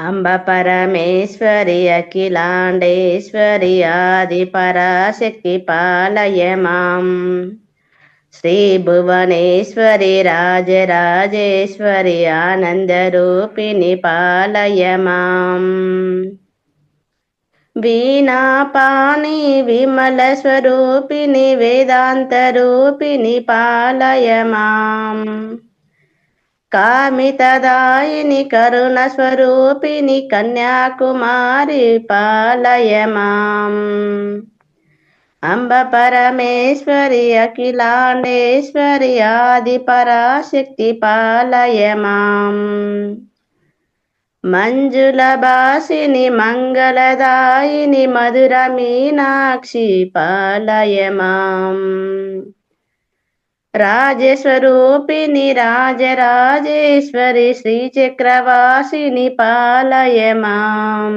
అంబ పరమేశ్వరి అఖిలాండేశ్వరి ఆది పరాశక్తి పాలయమాం. శ్రీ భువనేశ్వరి రాజరాజేశ్వరి ఆనందరూపిణి పాలయమాం. వీణాపాణి విమల స్వరూపిణి వేదాంత రూపిణి పాలయ మాం కామితదాయిని కరుణ స్వరూపిణి కన్యాకుమారి పాలయమాం. అంబ పరమేశ్వరి అఖిలాండేశ్వరి ఆది పరాశక్తి పాలయమాం. మంజుల బాసిని మంగళదాయిని మధుర మీనాక్షి పాలయమాం. రాజస్వరూపిణి రాజరాజేశ్వరి శ్రీచక్రవాసిని పాలయ మాం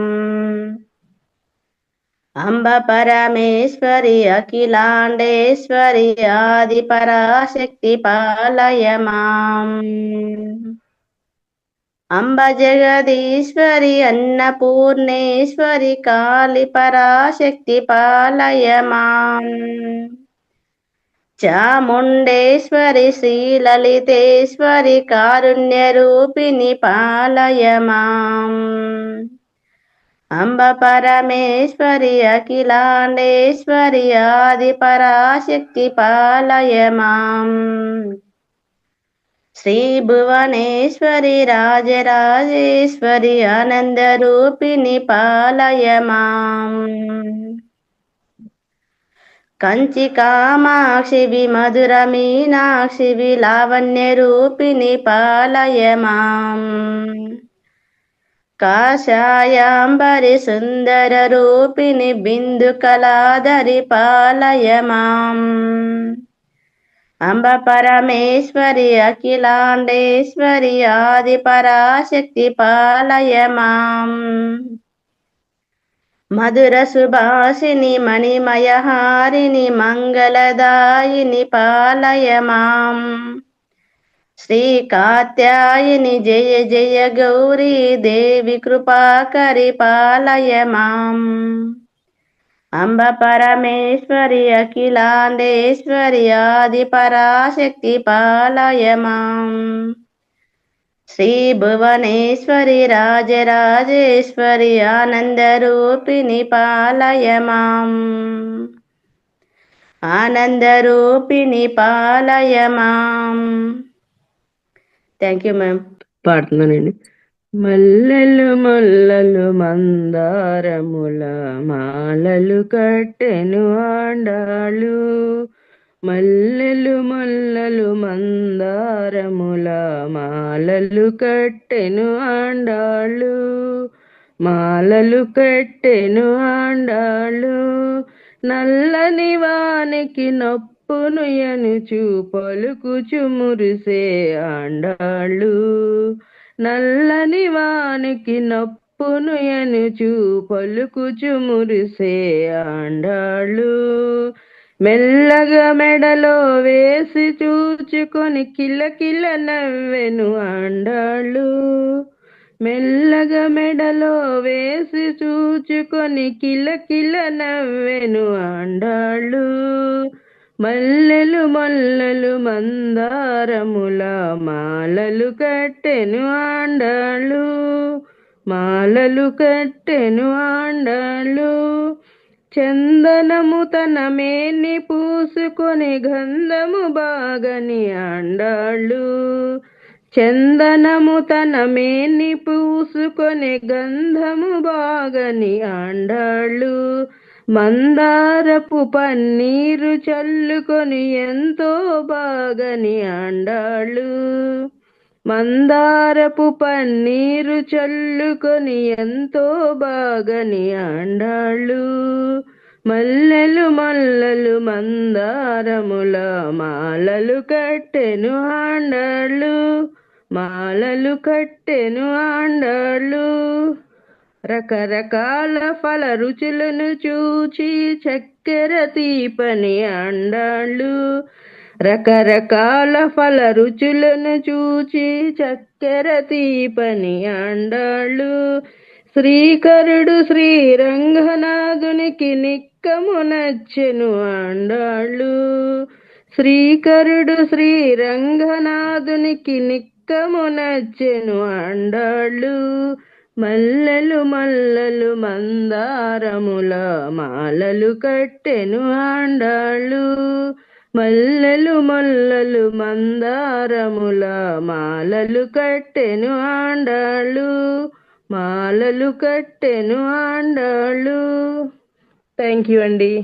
అంబ పరమేశ్వరి అఖిలాండేశ్వరి ఆది పరాశక్తి పాలయమాం. అంబ జగదీశ్వరి అన్నపూర్ణేశ్వరి కాళి పరాశక్తి పాలయమాం. చాముండేశ్వరి శ్రీలలితేశ్వరి కారుణ్య రూపిణి పాలయ అంబ పరమేశ్వరి అఖిలాండేశ్వరి ఆది పరాశక్తి పాలయమాం. శ్రీ భువనేశ్వరి రాజరాజేశ్వరి ఆనందరూపిణి పాలయమాం. కంచి కామాక్షి విమధుర మీనాక్షి విలావణ్య రూపిణి పాలయ మాం కాషాయాంబరి సుందర రూపిణి బిందు కళాధరి పాలయ మాం అంబ పరమేశ్వరి అఖిలాండేశ్వరి ఆది పరాశక్తి పాలయ మాం మధుర సుభాషిని మణిమయహారిణి మంగళదాయిని పాలయ మాం శ్రీ కాత్యాయిని జయ జయ గౌరీ దేవి కృపాకరి పాలయ మాం అంబ పరమేశ్వరి అఖిలాండేశ్వరి ఆది పరాశక్తి పాలయ మాం శ్రీ భువనేశ్వరి రాజరాజేశ్వరి ఆనందరూపిణి పాలయమాం. ఆనందరూపిణి పాలయమాం. థ్యాంక్ యూ మ్యామ్ పాడుతున్నానండి. మల్లెలు మల్లలు మందారముల మాలలు కట్టెను ఆండాలు. మల్లెలు మల్ల మాలలు కట్టెను ఆండాళ్ళు మాలలు కట్టెను ఆండాళ్ళు నల్లని వానికి నొప్పును ఎనుచు పలుకుచు మురిసే ఆండాళ్ళు నల్లని వానికి నొప్పును ఎనుచు పలుకుచు మురిసే ఆండాళ్ళు. మెల్లగా మెడలో వేసి చూచుకొని కిలకిల నవ్వెను ఆండాళ్ళు. మెల్లగా మెడలో వేసి చూచుకొని కిలకిల నవ్వెను ఆండాళ్ళు. మల్లెలు మల్లెలు మందారముల మాలలు కట్టెను ఆండాళ్ళు. మాలలు కట్టెను ఆండాళ్ళు. చందనము తన మేని పూసుకొని గంధము బాగని అండాళ్ళు. చందనము తన మేని పూసుకొని గంధము బాగని అండాళ్ళు. మందారపు పన్నీరు చల్లుకొని ఎంతో బాగని అండాళ్ళు. మందారపు పన్నీరు చల్లుకొని ఎంతో బాగని ఆండాళ్ళు. మల్లెలు మల్లలు మందారముల మాలలు కట్టెను ఆండాళ్ళు. మాలలు కట్టెను ఆండాళ్ళు. రకరకాల ఫల రుచులను చూచి చక్కెర తీపని అండాళ్ళు రకరకాల ఫల రుచులను చూచి చక్కెర తీపని అండాళ్ళు. శ్రీకరుడు శ్రీరంగనాథునికి నిక్కము నచ్చెను అండాళ్ళు. శ్రీకరుడు శ్రీరంగనాథునికి నిక్కము నచ్చెను అండాళ్ళు. మల్లలు మల్లలు మందారముల మాలలు కట్టెను ఆండాళ్ళు మల్లెలు మల్లెలు మందారముల మాలలు కట్టెను ఆండాళ్ళు మాలలు కట్టెను ఆండాళ్ళు. థ్యాంక్ యూ అండి.